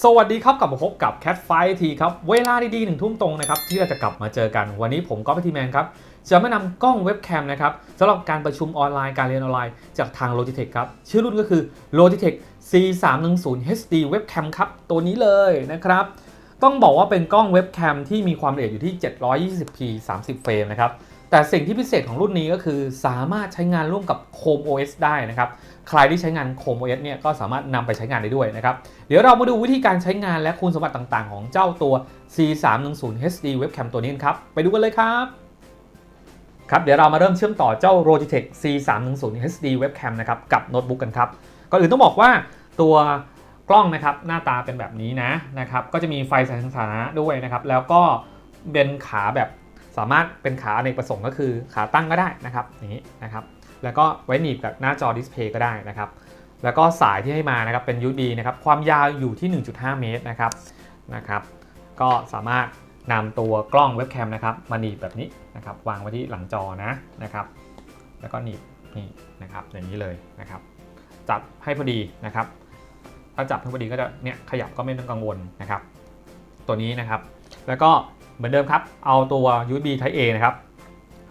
สวัสดีครับกลับมาพบกับ Cat f i ทีครับเวลาดีๆหนึ่งทุ่มตรงนะครับที่เราจะกลับมาเจอกัน วันนี้ผมก็ไปทีแมนครับจะมานำกล้องเว็บแคมนะครับสำหรับการประชุมออนไลน์การเรียนออนไลน์จากทาง Logitech ครับชื่อรุ่นก็คือ Logitech C310 HD Webcam ครับตัวนี้เลยนะครับต้องบอกว่าเป็นกล้องเว็บแคมที่มีความละเอียดอยู่ที่ 720p 30 เฟรมนะครับ แต่สิ่งที่พิเศษของรุ่นนี้ก็คือสามารถใช้งานร่วมกับ Chrome OS ได้นะครับ ใครที่ใช้งาน Chrome OS เนี่ยก็สามารถนำไปใช้งานได้ด้วยนะครับ เดี๋ยวเรามาดูวิธีการใช้งานและคุณสมบัติต่างๆ ของเจ้าตัว C310 HD Webcam ตัวนี้นครับ ไปดูกันเลยครับ ครับ เดี๋ยวเรามาเริ่มเชื่อมต่อเจ้า Logitech C310 HD Webcam นะครับกับโน้ตบุ๊กกันครับ ก่อนอื่นต้องบอกว่าตัวกล้องนะครับหน้าตาเป็นแบบนี้นะนะครับ ก็จะมีไฟแสงสถานะด้วยนะครับ แล้วก็เป็นขาแบบ สามารถเป็นขาในประสงค์ก็คือขาตั้งก็ได้นะครับอย่างนี้นะครับแล้วก็ไว้หนีบกับหน้าจอดิสเพย์ก็ได้นะครับแล้วก็สายที่ให้มานะครับเป็น USB นะครับความยาวอยู่ที่ 1.5 เมตรนะครับนะครับก็สามารถนำตัวกล้องเว็บแคมนะครับมาหนีบแบบนี้นะครับวางไว้ที่หลังจอนะนะครับแล้วก็หนีบนี่นะครับอย่างนี้เลยนะครับจับให้พอดีนะครับ ถ้าจับให้พอดีก็จะเนี่ยขยับก็ไม่ต้องกังวลนะครับ ตัวนี้นะครับ แล้วก็ เหมือนเดิมครับ เอาตัว USB Type A นะครับ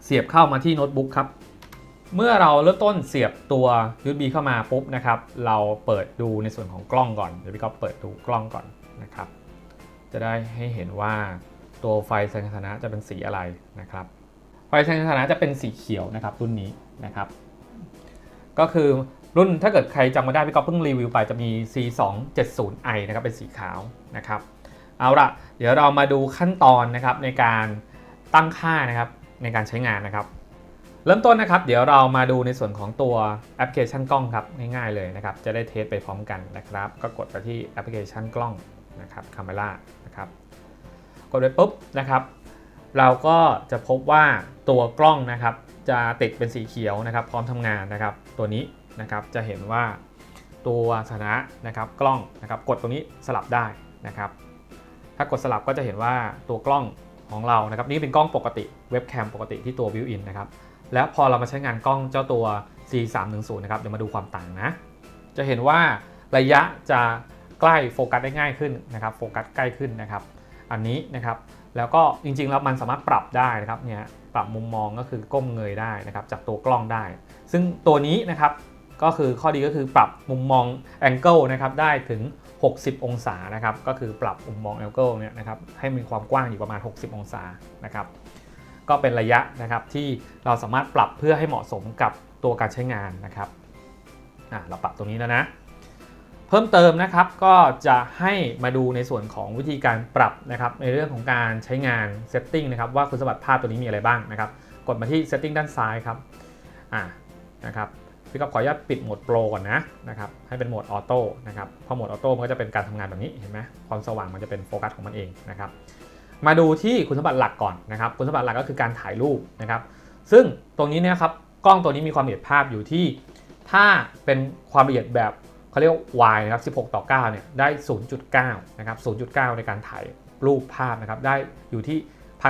เสียบเข้ามาที่โน้ตบุ๊กครับ เมื่อเราเริ่มต้นเสียบตัว USB เข้ามาปุ๊บนะครับ เราเปิดดูในส่วนของกล้องก่อน เดี๋ยวพี่ก็เปิดดูกล้องก่อนนะครับ จะได้ให้เห็นว่าตัวไฟแสงสถานะจะเป็นสีอะไรนะครับ ไฟแสงสถานะจะเป็นสีเขียวนะครับรุ่นนี้นะครับ ก็คือรุ่นถ้าเกิดใครจำมาได้พี่ก็เพิ่งรีวิวไปจะมี C270i นะครับเป็นสีขาวนะครับ เอาละเดี๋ยวเรามาดูขั้นตอนนะครับในการตั้งค่านะครับในการใช้งานนะครับ เริ่มต้นนะครับ เดี๋ยวเรามาดูในส่วนของตัวแอปพลิเคชันกล้องครับง่ายๆเลยนะครับ จะได้เทสไปพร้อมกันนะครับ ก็กดไปที่แอปพลิเคชันกล้องนะครับคาเมล่านะครับกดไปปุ๊บนะครับ เราก็จะพบว่าตัวกล้องนะครับ จะติดเป็นสีเขียวนะครับ พร้อมทำงานนะครับ ตัวนี้นะครับจะเห็นว่าตัวสถานะนะครับกล้องนะครับ กดตรงนี้สลับได้นะครับ ถ้ากดสลับก็จะเห็นว่าตัวกล้องของเรานะครับนี่เป็นกล้องปกติเว็บแคมปกติที่ตัว built in นะครับแล้วพอเรามาใช้งานกล้องเจ้าตัว C310 นะครับเดี๋ยวมาดูความต่างนะ จะเห็นว่าระยะจะใกล้โฟกัสได้ง่ายขึ้นนะครับโฟกัสใกล้ขึ้นนะครับ อันนี้นะครับแล้วก็จริงๆแล้วมันสามารถปรับได้นะครับเนี่ยปรับมุมมองก็คือก้มเงยได้นะครับจากตัวกล้องได้ ซึ่งตัวนี้นะครับก็คือข้อดีก็คือปรับมุมมองแองเกิลนะครับได้ถึง 60 องศานะครับ ก็คือปรับมุมมองแองเกิลเนี่ยนะครับให้มีความกว้างอยู่ประมาณ 60 องศานะครับ ก็เป็นระยะนะครับที่เราสามารถปรับเพื่อให้เหมาะสมกับตัวการใช้งานนะครับอะเราปรับตรงนี้แล้วนะ เพิ่มเติมนะครับก็จะให้มาดูในส่วนของวิธีการปรับนะครับในเรื่องของการใช้งานเซตติ้งนะครับว่าคุณสมบัติภาพตัวนี้มีอะไรบ้างนะครับ กดมาที่ setting ด้านซ้ายครับอ่านะครับ พี่ก็ขออนุญาตปิดโหมดโปรก่อนนะนะครับให้เป็นโหมดออโต้นะครับพอโหมดออโต้มันก็จะเป็นการทำงานแบบนี้เห็นไหมความสว่างมันจะเป็นโฟกัสของมันเองนะครับมาดูที่คุณสมบัติหลักก่อนนะครับ คุณสมบัติหลักก็คือการถ่ายรูปนะครับ ซึ่งตรงนี้เนี่ยครับกล้องตัวนี้มีความละเอียดภาพอยู่ที่ ถ้าเป็นความละเอียดแบบเขาเรียกวา Y นะครับ 16 ต่อ 9 เนี่ยได้ 0.9 นะครับ 0.9 ในการถ่ายรูปภาพนะครับ ได้อยู่ที่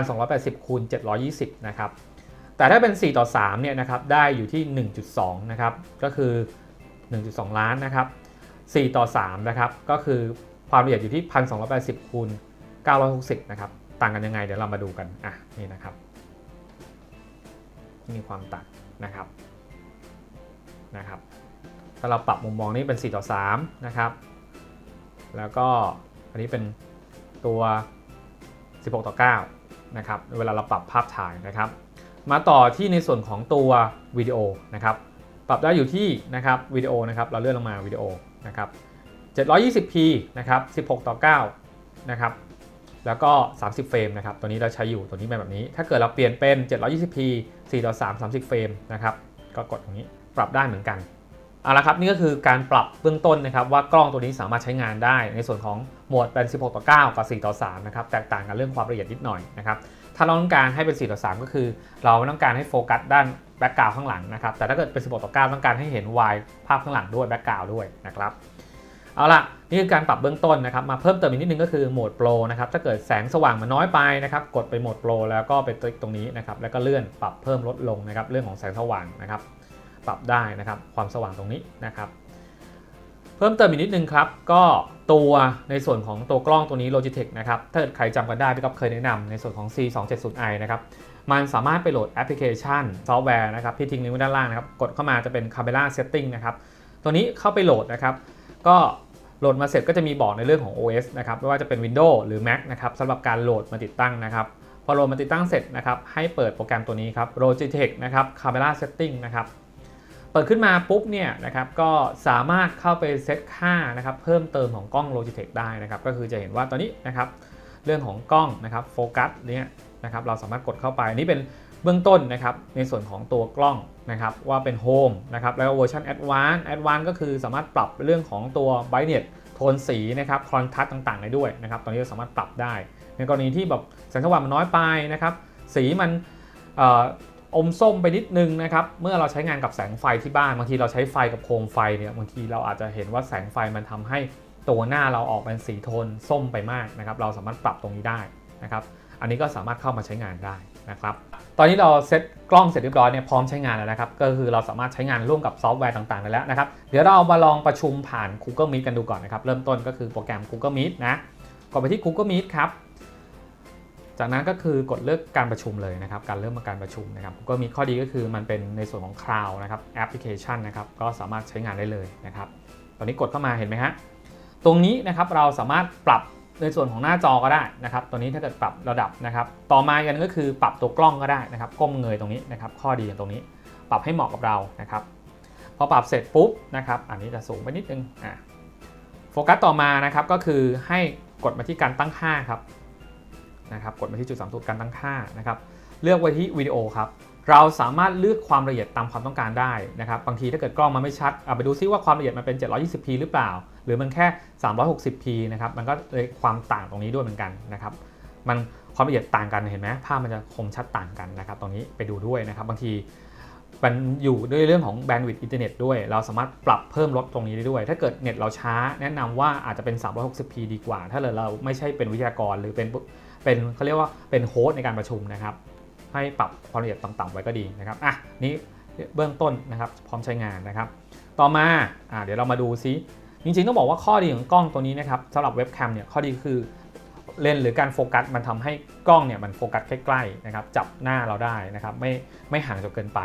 1280คูณ720 นะครับ แต่ถ้าเป็น 4 ต่อ3เนี่ยนะครับได้อยู่ที่ 1.2 นะครับ ก็คือ 1.2 ล้านนะครับ 4 ต่อ3นะครับก็คือความละเอียดอยู่ที่ 1280คูณ960 นะครับ ต่างกันยังไงเดี๋ยวเรามาดูกันอะนี่นะครับ มีความต่างนะครับนะครับ ถ้าเราปรับมุมมองนี้เป็น 4 ต่อ3นะครับ แล้วก็อันนี้เป็นตัว 16 ต่อ9นะครับ เวลาเราปรับภาพถ่ายนะครับ มาต่อที่ในส่วนของตัววิดีโอนะครับปรับได้อยู่ที่นะครับวิดีโอนะครับเราเลื่อนลงมาวิดีโอนะครับ 720p นะครับ 16 ต่อ 9 นะครับ แล้วก็ 30 เฟรมนะครับ ตัวนี้เราใช้อยู่ตัวนี้เป็นแบบนี้ ถ้าเกิดเราเปลี่ยนเป็น 720p 4 ต่อ 3 30 เฟรมนะครับ ก็กดตรงนี้ปรับได้เหมือนกัน เอาละครับ นี่ก็คือการปรับเบื้องต้นนะครับ ว่ากล้องตัวนี้สามารถใช้งานได้ ในส่วนของโหมดเป็น 16 ต่อ 9 กับ 4 ต่อ 3 นะครับ แตกต่างกันเรื่องความละเอียดนิดหน่อยนะครับ ถ้าเราต้องการให้เป็น 4 ต่อ 3 ก็คือ เราไม่ต้องการให้โฟกัสด้านแบ็กกราวข้างหลังนะครับ แต่ถ้าเกิดเป็น 16 ต่อ 9 ต้องการให้เห็นวายภาพข้างหลังด้วยแบ็กกราวด้วยนะครับ เอาล่ะ นี่คือการปรับเบื้องต้นนะครับ มาเพิ่มเติมอีกนิดนึงก็คือโหมดโปรนะครับ ถ้าเกิดแสงสว่างมันน้อยไปนะครับ กดไปโหมดโปรแล้วก็ไปคลิกตรงนี้นะครับ แล้วก็เลื่อนปรับเพิ่มลดลงนะครับ เรื่องของแสงสว่างนะครับ ปรับได้นะครับ ความสว่างตรงนี้นะครับ พเพิ่มเติมอีกนิดนึงครับ ก็ตัวในส่วนของตัวกล้องตัวนี้ Logitech นะครับ ถ้าเกิดใครจำกันได้พี่ก๊อฟเคยแนะนำในส่วนของ C270i นะครับ มันสามารถไปโหลดแอปพลิเคชันซอฟต์แวร์นะครับ ที่ทิ้งลิงก์ไว้ด้านล่างนะครับ กดเข้ามาจะเป็น Camera Setting นะครับ ตัวนี้เข้าไปโหลดนะครับ ก็โหลดมาเสร็จก็จะมีบอกในเรื่องของ OS นะครับ ไม่ว่าจะเป็น Windows หรือ Mac นะครับสำหรับการโหลดมาติดตั้งนะครับ พอโหลดมาติดตั้งเสร็จนะครับ ให้เปิดโปรแกรมตัวนี้ครับ Logitech นะครับ Camera Setting นะครับ เปิดขึ้นมาปุ๊บเนี่ยนะครับก็สามารถเข้าไปเซตค่านะครับเพิ่มเติมของกล้อง Logitech ได้นะครับก็คือจะเห็นว่าตอนนี้นะครับเรื่องของกล้องนะครับโฟกัสเนี่ยนะครับเราสามารถกดเข้าไปนี่เป็นเบื้องต้นนะครับในส่วนของตัวกล้องนะครับว่าเป็น Home นะครับแล้วเวอร์ชัน Advanced Advanced ก็คือสามารถปรับเรื่องของตัว Brightness โทนสีนะครับคอนทราสต์ต่างๆได้ด้วยนะครับตอนนี้เราสามารถปรับได้ ในกรณีที่แบบแสงสว่างมันน้อยไปนะครับสีมัน อมส้มไปนิดนึงนะครับ เมื่อเราใช้งานกับแสงไฟที่บ้านบางทีเราใช้ไฟกับโคมไฟเนี่ยบางทีเราอาจจะเห็นว่าแสงไฟมันทำให้ตัวหน้าเราออกเป็นสีโทนส้มไปมากนะครับ เราสามารถปรับตรงนี้ได้นะครับ อันนี้ก็สามารถเข้ามาใช้งานได้นะครับ ตอนนี้เราเซตกล้องเสร็จเรียบร้อยเนี่ยพร้อมใช้งานแล้วนะครับ ก็คือเราสามารถใช้งานร่วมกับซอฟต์แวร์ต่างๆได้แล้วนะครับ เดี๋ยวเรามาลองประชุมผ่าน Google Meet กันดูก่อนนะครับ เริ่มต้นก็คือโปรแกรม Google Meet นะกดไปที่ Google Meet ครับ จากนั้นก็คือกดเลือกการประชุมเลยนะครับ การเริ่มการประชุมนะครับ ก็มีข้อดีก็คือมันเป็นในส่วนของคลาวนะครับแอปพลิเคชันนะครับ ก็สามารถใช้งานได้เลยนะครับ ตอนนี้กดเข้ามาเห็นไหมฮะ ตรงนี้นะครับเราสามารถปรับในส่วนของหน้าจอก็ได้นะครับ ตัวนี้ถ้าเกิดปรับระดับนะครับ ต่อมาอีกอันนึงก็คือปรับตัวกล้องก็ได้นะครับ ก้มเงยตรงนี้นะครับ ข้อดีอย่างตรงนี้ ปรับให้เหมาะกับเรานะครับ พอปรับเสร็จปุ๊บนะครับ อันนี้จะสูงไปนิดนึง อะ โฟกัสต่อมานะครับก็คือให้กดมาที่การตั้งค่าครับ นะครับกดมาที่จุดสามตัวการตั้งค่านะครับเลือกไว้ที่วิดีโอครับเราสามารถเลือกความละเอียดตามความต้องการได้นะครับบางทีถ้าเกิดกล้องมันไม่ชัดเอาไปดูซิว่าความละเอียดมันเป็น 720p หรือเปล่า หรือมันแค่ 360p นะครับมันก็เลยความต่างตรงนี้ด้วยเหมือนกันนะครับมันความละเอียดต่างกันเห็นไหมภาพมันจะคมชัดต่างกันนะครับตรงนี้ไปดูด้วยนะครับบางทีมันอยู่ด้วยเรื่องของแบนด์วิดต์อินเทอร์เน็ตด้วย เราสามารถปรับเพิ่มลดตรงนี้ได้ด้วย ถ้าเกิดเน็ตเราช้าแนะนำว่าอาจจะเป็น 360p ดีกว่า ถ้าเราไม่ใช่เป็นวิทยากรหรือเป็น เป็นเขาเรียกว่าเป็นโฮสต์ในการประชุมนะครับ ให้ปรับความละเอียดต่ำๆไว้ก็ดีนะครับอะนี่เบื้องต้นนะครับพร้อมใช้งานนะครับ ต่อมาอะเดี๋ยวเรามาดูซิจริงๆต้องบอกว่าข้อดีของกล้องตัวนี้นะครับสำหรับเว็บแคมเนี่ยข้อดีคือเลนหรือการโฟกัสมันทำให้กล้องเนี่ยมันโฟกัสใกล้ๆนะครับจับหน้าเราได้นะครับไม่ไม่ห่างจนเกินไป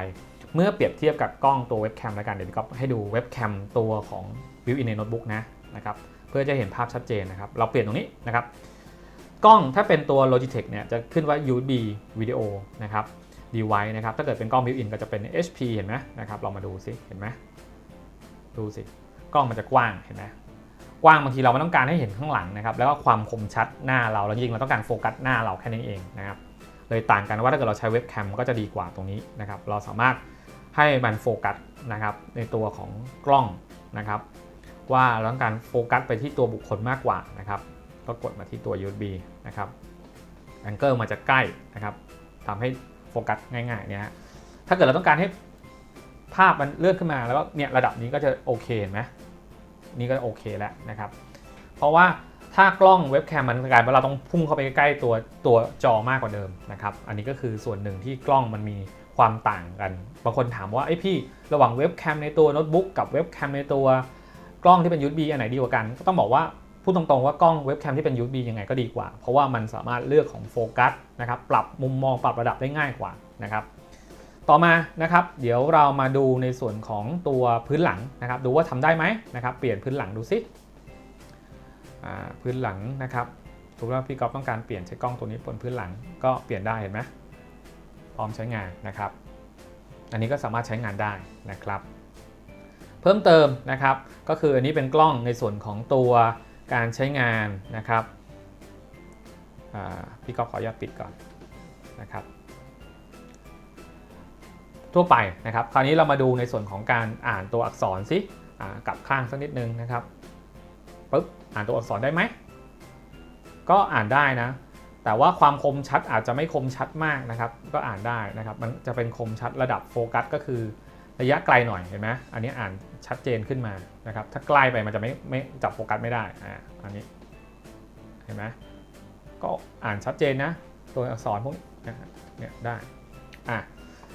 เมื่อเปรียบเทียบกับกล้องตัวเว็บแคมแล้วกันเดี๋ยวก็ให้ดูเว็บแคมตัวของวิวอินในโน้ตบุ๊กนะนะครับเพื่อจะเห็นภาพชัดเจนนะครับเราเปลี่ยนตรงนี้นะครับ กล้องถ้าเป็นตัว Logitech เนี่ยจะขึ้นว่า USB วิดีโอนะครับ device นะครับ ถ้าเกิดเป็นกล้อง built-in ก็จะเป็น HP เห็นไหมนะครับเรามาดูสิ เห็นไหมดูสิ กล้องมันจะกว้าง เห็นไหมกว้างบางทีเราไม่ต้องการให้เห็นข้างหลังนะครับ แล้วก็ความคมชัดหน้าเรา แล้วยิงเราต้องการโฟกัสหน้าเราแค่นี้เองนะครับ เลยต่างกันว่าถ้าเกิดเราใช้เว็บแคมก็จะดีกว่าตรงนี้นะครับ เราสามารถให้มันโฟกัสนะครับในตัวของกล้องนะครับ ว่าเราต้องการโฟกัสไปที่ตัวบุคคลมากกว่านะครับ ก็กดมาที่ตัว USB นะครับแองเกิลมาจะใกล้นะครับทำให้โฟกัสง่ายๆเนี่ยฮะถ้าเกิดเราต้องการให้ภาพมันเลื่อนขึ้นมาแล้วก็เนี่ยระดับนี้ก็จะโอเคเห็นไหมนี่ก็โอเคแล้วนะครับ เพราะว่าถ้ากล้องเว็บแคมมันกลายเป็นเราต้องพุ่งเข้าไปใกล้ตัวตัวจอมากกว่าเดิมนะครับ อันนี้ก็คือส่วนหนึ่งที่กล้องมันมีความต่างกัน บางคนถามว่าไอ้พี่ระหว่างเว็บแคมในตัวโน้ตบุ๊กกับเว็บแคมในตัวกล้องที่เป็น USB อันไหนดีกว่ากัน ก็ต้องบอกว่า พูดตรงๆว่ากล้องเว็บแคมที่เป็น USB ยังไงก็ดีกว่า เพราะว่ามันสามารถเลือกของโฟกัสนะครับปรับมุมมองปรับระดับได้ง่ายกว่านะครับต่อมานะครับ เดี๋ยวเรามาดูในส่วนของตัวพื้นหลังนะครับ ดูว่าทำได้ไหมนะครับ เปลี่ยนพื้นหลังดูซิอ่าพื้นหลังนะครับถูกแล้วพี่ก๊อฟต้องการเปลี่ยนใช้กล้องตัวนี้บนพื้นหลังก็เปลี่ยนได้เห็นไหมพร้อมใช้งานนะครับ อันนี้ก็สามารถใช้งานได้นะครับ เพิ่มเติมนะครับ ก็คืออันนี้เป็นกล้องในส่วนของตัว การใช้งานนะครับพี่ก็ขออนุญาตปิดก่อนนะครับ ทั่วไปนะครับ คราวนี้เรามาดูในส่วนของการอ่านตัวอักษรสิกลับข้างสักนิดนึงนะครับปึ๊บอ่านตัวอักษรได้ไหมก็อ่านได้นะ แต่ว่าความคมชัดอาจจะไม่คมชัดมากนะครับ ก็อ่านได้นะครับ มันจะเป็นคมชัดระดับโฟกัสก็คือ ระยะไกลหน่อยเห็นไหมอันนี้อ่านชัดเจนขึ้นมานะครับ ถ้าใกล้ไปมันจะไม่ไม่จับโฟกัสไม่ได้อ่าอันนี้เห็นไหมก็อ่านชัดเจนนะ ตัวอักษรพวกนี้นะครับเนี่ยได้อะ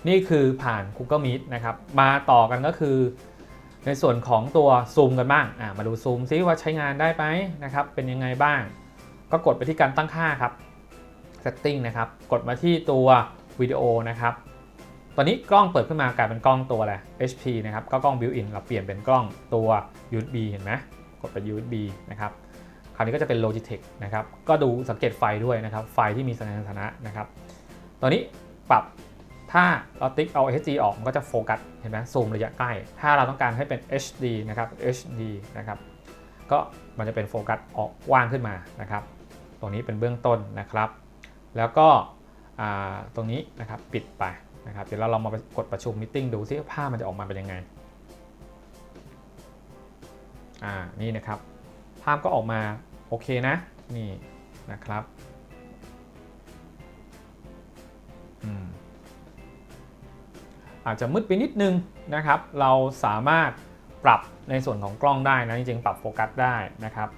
นี่คือผ่าน Google Meet นะครับ มาต่อกันก็คือ ในส่วนของตัวซูมกันบ้างอ่ามาดูซูมซิว่าใช้งานได้ไหมนะครับ เป็นยังไงบ้าง ก็กดไปที่การตั้งค่าครับ setting นะครับ กดมาที่ตัววิดีโอนะครับ ตอนนี้กล้องเปิดขึ้นมากลายเป็นกล้องตัวอะไร HP นะครับ ก็กล้อง built in เราเปลี่ยนเป็นกล้องตัว USB เห็นไหมกดไป USB นะครับคราวนี้ก็จะเป็น Logitech นะครับ ก็ดูสังเกตไฟด้วยนะครับ ไฟที่มีสัญญาณสถานะนะครับ ตอนนี้ปรับถ้าเราติ๊กเอา HG ออกมันก็จะโฟกัสเห็นไหมซูมระยะใกล้ ถ้าเราต้องการให้เป็น HD นะครับ HD นะครับ ก็มันจะเป็นโฟกัสออกกว้างขึ้นมานะครับ ตรงนี้เป็นเบื้องต้นนะครับ แล้วก็ตรงนี้นะครับปิดไป นะครับเดี๋ยวเราลองมากดประชุมมิ팅ดูซิภาพมันจะออกมาเป็นยังไงอ่านี่นะครับ ภาพก็ออกมาโอเคนะนี่นะครับอืมอาจจะมืดไปนิดนึงนะครับ เราสามารถปรับในส่วนของกล้องได้นะจริงๆ ปรับโฟกัสได้นะครับ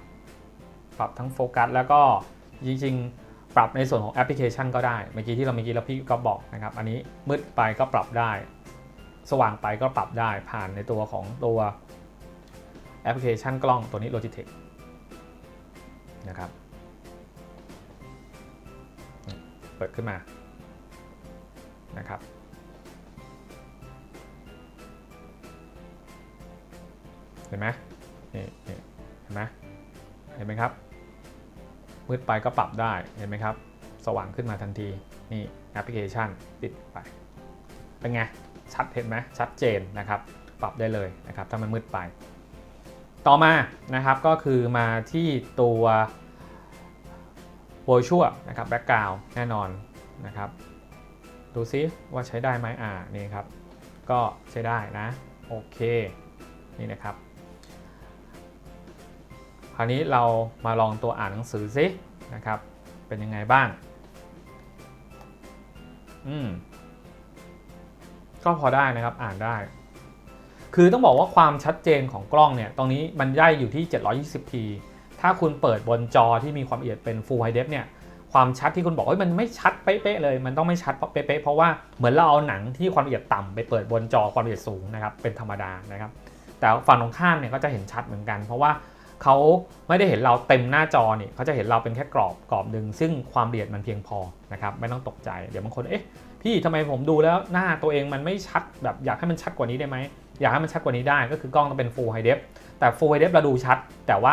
ปรับทั้งโฟกัสแล้วก็จริงๆ ปรับในส่วนของแอปพลิเคชันก็ได้ เมื่อกี้ที่เราเมื่อกี้เราพี่ก็บอกนะครับ อันนี้มืดไปก็ปรับได้ สว่างไปก็ปรับได้ผ่านในตัวของตัวแอปพลิเคชันกล้องตัวนี้ Logitech นะครับ เปิดขึ้นมา นะครับ เห็นไหมนี่เห็นไหมเห็นไหมครับ มืดไปก็ปรับได้เห็นไหมครับ สว่างขึ้นมาทันทีนี่แอปพลิเคชันปิดไป เป็นไง ชัดเห็นไหมชัดเจนนะครับ ปรับได้เลยนะครับถ้ามันมืดไป ต่อมานะครับก็คือมาที่ตัว virtual นะครับ background แน่นอนนะครับ ดูซิว่าใช้ได้ไหมอ่านี่ครับ ก็ใช้ได้นะ โอเค นี่นะครับ คราวนี้เรามาลองตัวอ่านหนังสือซินะครับ เป็นยังไงบ้าง อืม ก็พอได้นะครับอ่านได้ คือต้องบอกว่าความชัดเจนของกล้องเนี่ย ตรงนี้มันย่ายอยู่ที่ 720p ถ้าคุณเปิดบนจอที่มีความละเอียดเป็น Full High Def เนี่ย ความชัดที่คุณบอกว่ามันไม่ชัดเป๊ะๆเลย มันต้องไม่ชัดเป๊ะๆเพราะว่าเหมือนเราเอาหนังที่ความละเอียดต่ำไปเปิดบนจอความละเอียดสูงนะครับ เป็นธรรมดานะครับ แต่ฝั่งตรงข้ามเนี่ยก็จะเห็นชัดเหมือนกัน เพราะว่า เขาไม่ได้เห็นเราเต็มหน้าจอนี่เขาจะเห็นเราเป็นแค่กรอบกรอบหนึ่งซึ่งความละเอียดมันเพียงพอนะครับไม่ต้องตกใจเดี๋ยวบางคนเอ๊ะพี่ทำไมผมดูแล้วหน้าตัวเองมันไม่ชัดแบบอยากให้มันชัดกว่านี้ได้ไหมอยากให้มันชัดกว่านี้ได้ก็คือกล้องต้องเป็น Full High Def แต่ Full High Def เราดูชัด แต่ว่า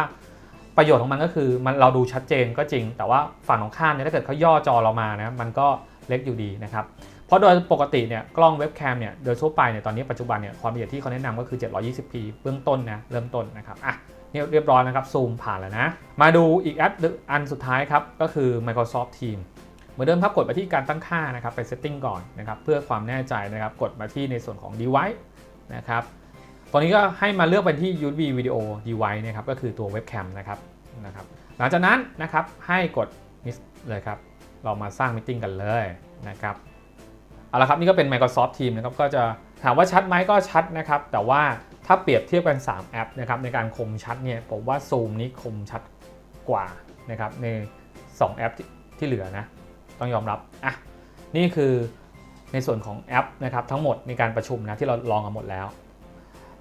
ประโยชน์ของมันก็คือมันเราดูชัดเจนก็จริง แต่ว่าฝั่งของข้ามเนี่ยถ้าเกิดเขาย่อจอเรามานะมันก็เล็กอยู่ดีนะครับเพราะโดยปกติเนี่ยกล้องเว็บแคมเนี่ยโดยทั่วไปเนี่ยตอนนี้ปัจจุบันเนี่ยความละเอียดที่เขาแนะนำก็คือ 720p เบื้องต้นนะเริ่มต้นนะครับอะ เนี่ยเรียบร้อยนะครับซูมผ่านแล้วนะ มาดูอีกแอปอันสุดท้ายครับก็คือ Microsoft Teams เหมือนเดิมครับกดไปที่การตั้งค่านะครับไป setting ก่อนนะครับเพื่อความแน่ใจนะครับกดมาที่ในส่วนของ device นะครับตอนนี้ก็ให้มาเลือกเป็นที่ USB Video Device นะครับก็คือตัวเว็บแคมนะครับนะครับหลังจากนั้นนะครับให้กดมิสเลยครับเรามาสร้างมิ팅กันเลยนะครับเอาละครับนี่ก็เป็น Microsoft Teams นะครับก็จะถามว่าชัดไหมก็ชัดนะครับ แต่ว่า ถ้าเปรียบเทียบกัน 3 แอปนะครับในการคมชัดเนี่ยผมว่า Zoom นี้คมชัดกว่านะครับใน 2 แอปที่ที่เหลือนะต้องยอมรับอะนี่คือในส่วนของแอปนะครับทั้งหมดในการประชุมนะที่เราลองกันหมดแล้ว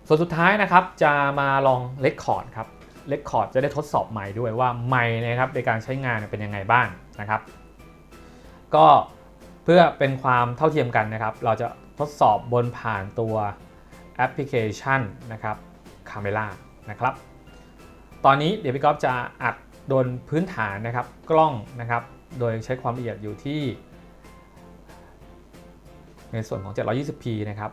ส่วนสุดท้ายนะครับจะมาลองเลคคอร์ดครับเลคคอร์ดจะได้ทดสอบไมค์ด้วยว่าไมค์นะครับในการใช้งานเป็นยังไงบ้างนะครับ ก็เพื่อเป็นความเท่าเทียมกันนะครับ เราจะทดสอบบนผ่านตัว แอปพลิเคชันนะครับ Camera นะครับ ตอนนี้เดี๋ยวพี่ก๊อฟจะอัดโดนพื้นฐานนะครับกล้องนะครับ โดยใช้ความละเอียดอยู่ที่ ในส่วนของ 720p นะครับ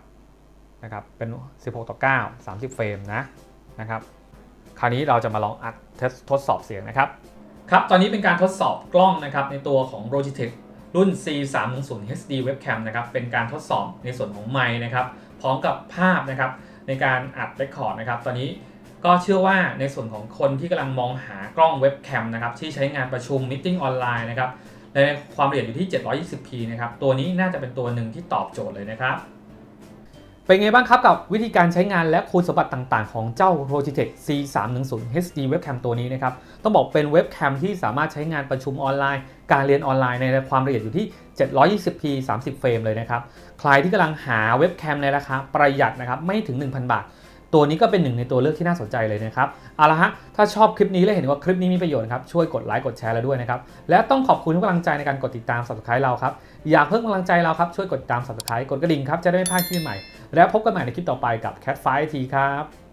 นะครับ เป็น 16 ต่อ 9 30 เฟรมนะนะครับ คราวนี้เราจะมาลองอัดทดทดสอบเสียงนะครับ ครับ ตอนนี้เป็นการทดสอบกล้องนะครับในตัวของ Logitech รุ่น C310 HD Webcam นะครับ เป็นการทดสอบในส่วนของไมค์นะครับ พร้อมกับภาพนะครับในการอัดเรคคอร์ดนะครับ ตอนนี้ก็เชื่อว่าในส่วนของคนที่กำลังมองหากล้องเว็บแคมนะครับที่ใช้งานประชุมมิ팅ออนไลน์นะครับในความละเอียดอยู่ที่ 720p นะครับ ตัวนี้น่าจะเป็นตัวหนึ่งที่ตอบโจทย์เลยนะครับ เป็นไงบ้างครับกับวิธีการใช้งานและคุณสมบัติต่างๆ ของเจ้า Logitech C310 HD Webcam ตัวนี้นะครับ ต้องบอกเป็นเว็บแคมที่สามารถใช้งานประชุมออนไลน์ การเรียนออนไลน์ในความละเอียดอยู่ที่ 720p 30เฟรมเลยนะครับ ใครที่กำลังหาเว็บแคมในราคาประหยัดนะครับ ไม่ถึง 1,000 บาท ตัวนี้ก็เป็นหนึ่งในตัวเลือกที่น่าสนใจเลยนะครับเอาละฮะถ้าชอบคลิปนี้และเห็นว่าคลิปนี้มีประโยชน์นะครับช่วยกดไลค์กดแชร์เราด้วยนะครับและต้องขอบคุณทุกกำลังใจในการกดติดตาม subscribe เราครับอยากเพิ่มกำลังใจเราครับช่วยกดติดตาม subscribe กดกระดิ่งครับจะได้ไม่พลาดคลิปใหม่ แล้วพบกันใหม่ในคลิปต่อไปกับ Cat 5ทีครับ